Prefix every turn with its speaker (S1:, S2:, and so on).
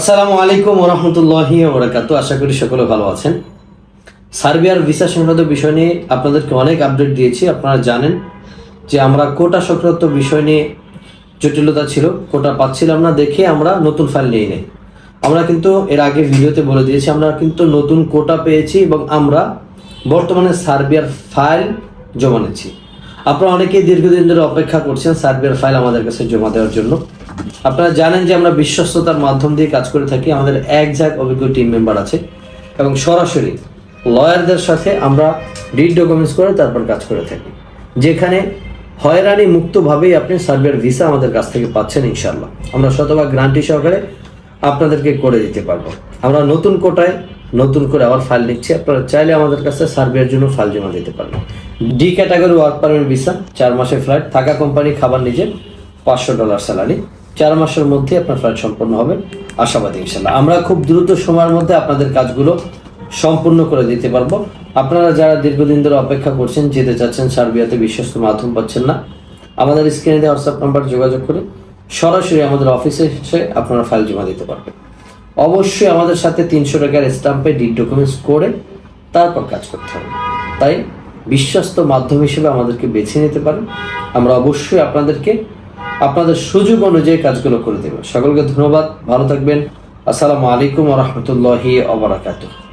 S1: আসসালামু আলাইকুম রহমতুল্লাহি ওবরাকাতু। আশা করি সকলে ভালো আছেন। সার্বিয়ার ভিসা সংক্রান্ত বিষয় নিয়ে আপনাদেরকে অনেক আপডেট দিয়েছি। আপনারা জানেন যে আমরা কোটা সংক্রান্ত বিষয় নিয়ে জটিলতা ছিল, কোটা পাচ্ছিলাম না দেখে আমরা নতুন ফাইল নিয়ে নেই। আমরা কিন্তু এর আগে ভিডিওতে বলে দিয়েছি, আমরা কিন্তু নতুন কোটা পেয়েছি এবং আমরা বর্তমানে সার্বিয়ার ফাইল জমা নিচ্ছি। আপনারা অনেকেই দীর্ঘদিন ধরে অপেক্ষা করছেন সার্বিয়ার ফাইল আমাদের কাছে জমা দেওয়ার জন্য। আপনারা জানেন যে আমরা বিশ্বস্ততার মাধ্যম দিয়ে কাজ করে থাকি। আমাদের এক জায়গ অভিজ্ঞ টিম মেম্বার আছে এবং সরাসরি লয়ারদের সাথে আমরা ডিড ডকুমেন্টস করে তারপর কাজ করে থাকি। যেখানে হয়রানি মুক্তভাবেই আপনি সার্ভের ভিসা আমাদের কাছ থেকে পাচ্ছেন ইনশাল্লাহ আমরা শতভাগ গ্রান্টি সহকারে আপনাদেরকে করে দিতে পারব। আমরা নতুন কোটায় নতুন করে আবার ফাইল নিচ্ছি। আপনারা চাইলে আমাদের কাছে সার্ভের জন্য ফাইল জমা দিতে পারবেন। D category work permit visa চার মাসের ফ্লাইট থাকা কোম্পানি খাবার নিজের পাঁচশো ডলার স্যালারি চার মাসের মধ্যে আপনার ফ্লাইট সম্পন্ন হবে। আশাবাদী ইনশাল্লাহ আমরা খুব দ্রুত সময়ের মধ্যে আপনাদের কাজগুলো সম্পূর্ণ করে দিতে পারব। আপনারা যারা দীর্ঘদিন ধরে অপেক্ষা করছেন, যেতে চাচ্ছেন, সার্বিয়াতে বিশ্বস্ত মাধ্যম পাচ্ছেন না, আমাদের স্ক্রিনে হোয়াটসঅ্যাপ নাম্বার যোগাযোগ করে সরাসরি আমাদের অফিসে এসে আপনারা ফাইল জমা দিতে পারবেন। অবশ্যই আমাদের সাথে তিনশো টাকার স্টাম্পে ডিড ডকুমেন্টস করে তারপর কাজ করতে হবে। তাই বিশ্বস্ত মাধ্যম হিসেবে আমাদেরকে বেছে নিতে পারেন। আমরা অবশ্যই আপনাদেরকে আপনাদের সুযোগ অনুযায়ী কাজগুলো করে দেব। সকলকে ধন্যবাদ ভালো থাকবেন। আসসালামু আলাইকুম রহমতুল্লাহি অবরাকাতুহ